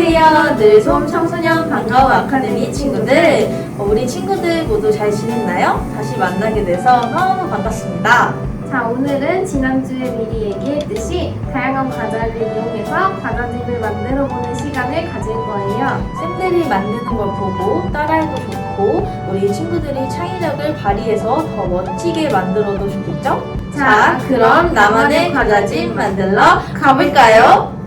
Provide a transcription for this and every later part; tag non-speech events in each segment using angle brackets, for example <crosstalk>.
안녕하세요. 늘솜 청소년 반가워 아카데미 친구들. 어, 우리 친구들 모두 잘 지냈나요? 다시 만나게 돼서 너무 반갑습니다. 자, 오늘은 지난주에 미리 얘기했듯이 다양한 과자를 이용해서 과자집을 만들어 보는 시간을 가질 거예요. 쌤들이 만드는 걸 보고 따라해도 좋고 우리 친구들이 창의력을 발휘해서 더 멋지게 만들어도 좋겠죠? 자, 그럼 나만의 과자집 만들러 가볼까요?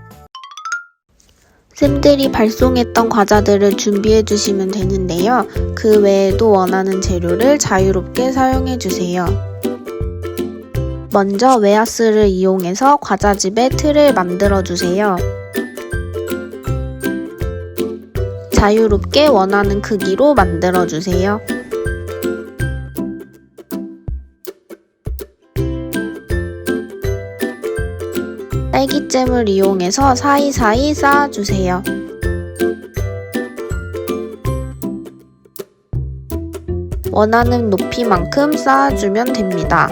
쌤들이 발송했던 과자들을 준비해 주시면 되는데요. 그 외에도 원하는 재료를 자유롭게 사용해 주세요. 먼저 웨하스를 이용해서 과자집의 틀을 만들어 주세요. 자유롭게 원하는 크기로 만들어 주세요. 딸기잼을 이용해서 사이사이 쌓아주세요. 원하는 높이만큼 쌓아주면 됩니다.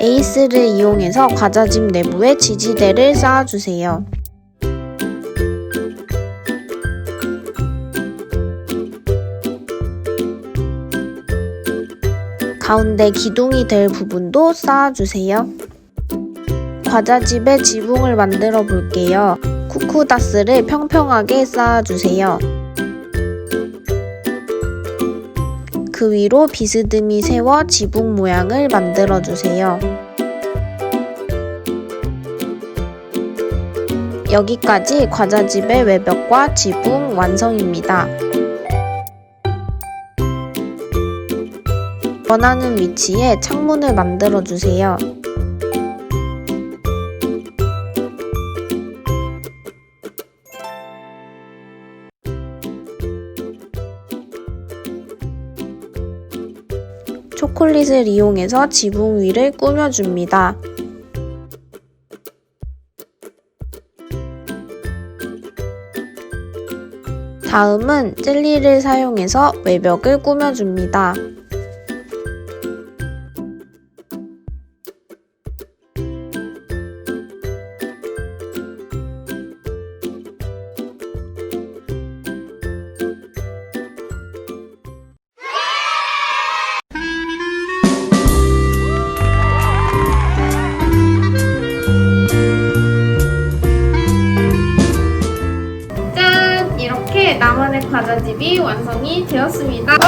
에이스를 이용해서 과자집 내부에 지지대를 쌓아주세요. 가운데 기둥이 될 부분도 쌓아주세요. 과자집에 지붕을 만들어 볼게요. 쿠쿠다스를 평평하게 쌓아주세요. 그 위로 비스듬히 세워 지붕 모양을 만들어 주세요. 여기까지 과자집의 외벽과 지붕 완성입니다. 원하는 위치에 창문을 만들어 주세요. 초콜릿을 이용해서 지붕 위를 꾸며줍니다. 다음은 젤리를 사용해서 외벽을 꾸며줍니다. 나만의 과자집이 완성이 되었습니다.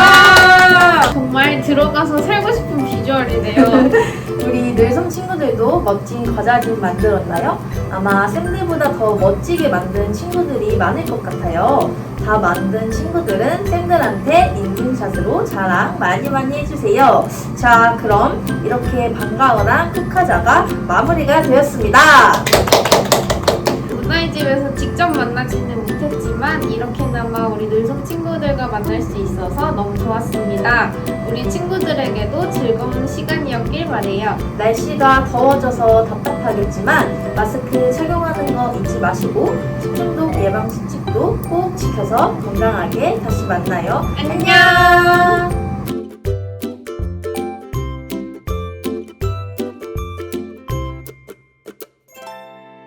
정말 들어가서 살고 싶은 비주얼이네요. <laughs> 우리 늘성 친구들도 멋진 과자집 만들었나요? 아마 쌤들보다 더 멋지게 만든 친구들이 많을 것 같아요. 다 만든 친구들은 쌤들한테 인증샷으로 자랑 많이 많이 해주세요. 자, 그럼 이렇게 반가워랑 쿡하자가 마무리가 되었습니다. 집에서 직접 만나지는 못했지만 이렇게나마 우리 늘성 친구들과 만날 수 있어서 너무 좋았습니다. 우리 친구들에게도 즐거운 시간이었길 바래요. 날씨가 더워져서 답답하겠지만 마스크 착용하는 거 잊지 마시고 식중독 예방 수칙도 꼭 지켜서 건강하게 다시 만나요. 안녕!